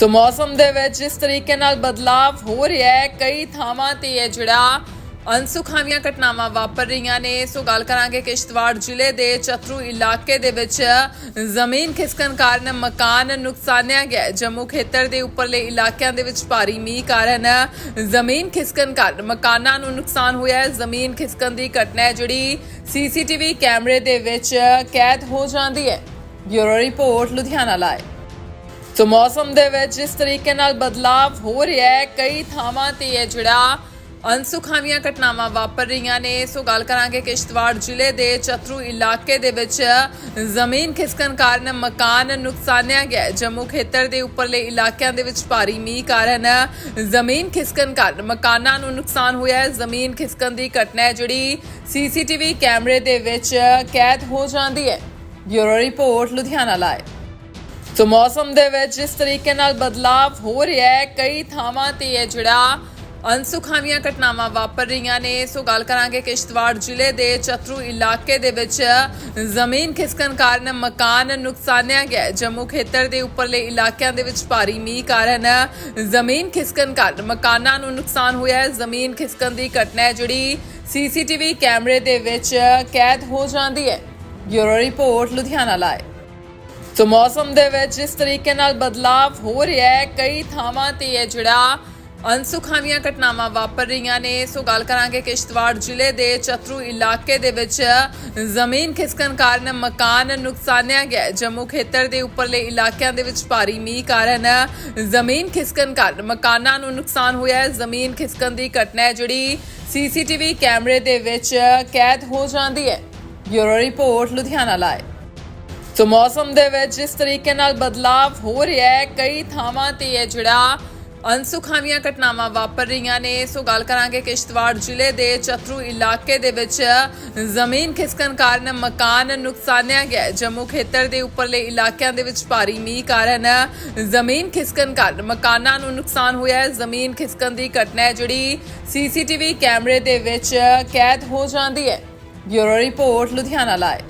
ਸੋ ਮੌਸਮ ਦੇ ਵਿੱਚ ਜਿਸ ਤਰੀਕੇ ਨਾਲ ਬਦਲਾਵ ਹੋ ਰਿਹਾ ਹੈ, ਕਈ ਥਾਵਾਂ ਤੇ ਇਹ ਜਿਹੜਾ ਅਨਸੁਖਾਵੀਆਂ ਘਟਨਾਵਾਂ ਵਾਪਰ ਰਹੀਆਂ ਨੇ। ਸੋ ਗੱਲ ਕਰਾਂਗੇ ਕਿਸ਼ਤਵਾੜ ਜ਼ਿਲ੍ਹੇ ਦੇ ਚਤਰੂ ਇਲਾਕੇ ਦੇ ਵਿੱਚ ਜ਼ਮੀਨ ਖਿਸਕਣ ਕਾਰਨ ਮਕਾਨ ਨੁਕਸਾਨਿਆ ਗਿਆ ਜੰਮੂ ਖੇਤਰ ਦੇ ਉੱਪਰਲੇ ਇਲਾਕਿਆਂ ਦੇ ਵਿੱਚ ਭਾਰੀ ਮੀਂਹ ਕਾਰਨ ਜ਼ਮੀਨ ਖਿਸਕਣ ਕਾਰਨ ਮਕਾਨਾਂ ਨੂੰ ਨੁਕਸਾਨ ਹੋਇਆ ਹੈ। ਜ਼ਮੀਨ ਖਿਸਕਣ ਦੀ ਘਟਨਾ ਹੈ ਜਿਹੜੀ ਸੀਸੀਟੀਵੀ ਕੈਮਰੇ ਦੇ ਵਿੱਚ ਕੈਦ ਹੋ ਜਾਂਦੀ ਹੈ। ਬਿਊਰੋ ਰਿਪੋਰਟ ਲੁਧਿਆਣਾ ਲਾਈਵ ਸੋ ਮੌਸਮ ਦੇ ਵਿੱਚ ਜਿਸ ਤਰੀਕੇ ਨਾਲ ਬਦਲਾਵ ਹੋ ਰਿਹਾ ਹੈ, ਕਈ ਥਾਵਾਂ ਤੇ ਇਹ ਜਿਹੜਾ ਅਨਸੁਖਾਵੀਆਂ ਘਟਨਾਵਾਂ ਵਾਪਰ ਰਹੀਆਂ ਨੇ। ਸੋ ਗੱਲ ਕਰਾਂਗੇ ਕਿਸ਼ਤਵਾੜ ਜ਼ਿਲ੍ਹੇ ਦੇ ਚਤਰੂ ਇਲਾਕੇ ਦੇ ਵਿੱਚ ਜ਼ਮੀਨ ਖਿਸਕਣ ਕਾਰਨ ਮਕਾਨ ਨੁਕਸਾਨਿਆ ਗਿਆ ਜੰਮੂ ਖੇਤਰ ਦੇ ਉੱਪਰਲੇ ਇਲਾਕਿਆਂ ਦੇ ਵਿੱਚ ਭਾਰੀ ਮੀਂਹ ਕਾਰਨ ਜ਼ਮੀਨ ਖਿਸਕਣ ਕਾਰਨ ਮਕਾਨਾਂ ਨੂੰ ਨੁਕਸਾਨ ਹੋਇਆ ਹੈ। ਜ਼ਮੀਨ ਖਿਸਕਣ ਦੀ ਘਟਨਾ ਹੈ ਜਿਹੜੀ ਸੀਸੀਟੀਵੀ ਕੈਮਰੇ ਦੇ ਵਿੱਚ ਕੈਦ ਹੋ ਜਾਂਦੀ ਹੈ। Bureau report Ludhiana live. ਸੋ ਮੌਸਮ ਦੇ ਵਿੱਚ ਜਿਸ ਤਰੀਕੇ ਨਾਲ ਬਦਲਾਵ ਹੋ ਰਿਹਾ ਹੈ, ਕਈ ਥਾਵਾਂ ਤੇ ਇਹ ਜਿਹੜਾ ਅਨਸੁਖਾਵੀਆਂ ਘਟਨਾਵਾਂ ਵਾਪਰ ਰਹੀਆਂ ਨੇ। ਸੋ ਗੱਲ ਕਰਾਂਗੇ ਕਿਸ਼ਤਵਾੜ ਜ਼ਿਲ੍ਹੇ ਦੇ ਚਤਰੂ ਇਲਾਕੇ ਦੇ ਵਿੱਚ ਜ਼ਮੀਨ ਖਿਸਕਣ ਕਾਰਨ ਮਕਾਨ ਨੁਕਸਾਨਿਆ ਗਿਆ ਜੰਮੂ ਖੇਤਰ ਦੇ ਉੱਪਰਲੇ ਇਲਾਕਿਆਂ ਦੇ ਵਿੱਚ ਭਾਰੀ ਮੀਂਹ ਕਾਰਨ ਜ਼ਮੀਨ ਖਿਸਕਣ ਕਾਰਨ ਮਕਾਨਾਂ ਨੂੰ ਨੁਕਸਾਨ ਹੋਇਆ ਹੈ। ਜ਼ਮੀਨ ਖਿਸਕਣ ਦੀ ਘਟਨਾ ਹੈ ਜਿਹੜੀ ਸੀਸੀਟੀਵੀ ਕੈਮਰੇ ਦੇ ਵਿੱਚ ਕੈਦ ਹੋ ਜਾਂਦੀ ਹੈ। ਬਿਊਰੋ ਰਿਪੋਰਟ ਲੁਧਿਆਣਾ ਲਾਈਵ ਸੋ ਮੌਸਮ ਦੇ ਵਿੱਚ ਜਿਸ ਤਰੀਕੇ ਨਾਲ ਬਦਲਾਵ ਹੋ ਰਿਹਾ ਹੈ, ਕਈ ਥਾਵਾਂ ਤੇ ਇਹ ਜਿਹੜਾ ਅਨਸੁਖਾਵੀਆਂ ਘਟਨਾਵਾਂ ਵਾਪਰ ਰਹੀਆਂ ਨੇ। ਸੋ ਗੱਲ ਕਰਾਂਗੇ ਕਿਸ਼ਤਵਾੜ ਜ਼ਿਲ੍ਹੇ ਦੇ ਚਤਰੂ ਇਲਾਕੇ ਦੇ ਵਿੱਚ ਜ਼ਮੀਨ ਖਿਸਕਣ ਕਾਰਨ ਮਕਾਨ ਨੁਕਸਾਨਿਆ ਗਿਆ ਜੰਮੂ ਖੇਤਰ ਦੇ ਉੱਪਰਲੇ ਇਲਾਕਿਆਂ ਦੇ ਵਿੱਚ ਭਾਰੀ ਮੀਂਹ ਕਾਰਨ ਜ਼ਮੀਨ ਖਿਸਕਣ ਕਾਰਨ ਮਕਾਨਾਂ ਨੂੰ ਨੁਕਸਾਨ ਹੋਇਆ ਹੈ। ਜ਼ਮੀਨ ਖਿਸਕਣ ਦੀ ਘਟਨਾ ਹੈ ਜਿਹੜੀ ਸੀਸੀਟੀਵੀ ਕੈਮਰੇ ਦੇ ਵਿੱਚ ਕੈਦ ਹੋ ਜਾਂਦੀ ਹੈ। ਬਿਊਰੋ ਰਿਪੋਰਟ ਲੁਧਿਆਣਾ ਲਾਈਵ ਸੋ ਮੌਸਮ ਦੇ ਵਿੱਚ ਜਿਸ ਤਰੀਕੇ ਨਾਲ ਬਦਲਾਵ ਹੋ ਰਿਹਾ ਹੈ, ਕਈ ਥਾਵਾਂ ਤੇ ਇਹ ਜਿਹੜਾ ਅਨਸੁਖਾਵੀਆਂ ਘਟਨਾਵਾਂ ਵਾਪਰ ਰਹੀਆਂ ਨੇ। ਸੋ ਗੱਲ ਕਰਾਂਗੇ ਕਿਸ਼ਤਵਾੜ ਜ਼ਿਲ੍ਹੇ ਦੇ ਚਤਰੂ ਇਲਾਕੇ ਦੇ ਵਿੱਚ ਜ਼ਮੀਨ ਖਿਸਕਣ ਕਾਰਨ ਮਕਾਨ ਨੁਕਸਾਨਿਆ ਗਿਆ ਜੰਮੂ ਖੇਤਰ ਦੇ ਉੱਪਰਲੇ ਇਲਾਕਿਆਂ ਦੇ ਵਿੱਚ ਭਾਰੀ ਮੀਂਹ ਕਾਰਨ ਜ਼ਮੀਨ ਖਿਸਕਣ ਕਾਰਨ ਮਕਾਨਾਂ ਨੂੰ ਨੁਕਸਾਨ ਹੋਇਆ ਹੈ। ਜ਼ਮੀਨ ਖਿਸਕਣ ਦੀ ਘਟਨਾ ਹੈ ਜਿਹੜੀ ਸੀਸੀਟੀਵੀ ਕੈਮਰੇ ਦੇ ਵਿੱਚ ਕੈਦ ਹੋ ਜਾਂਦੀ ਹੈ। Bureau report Ludhiana live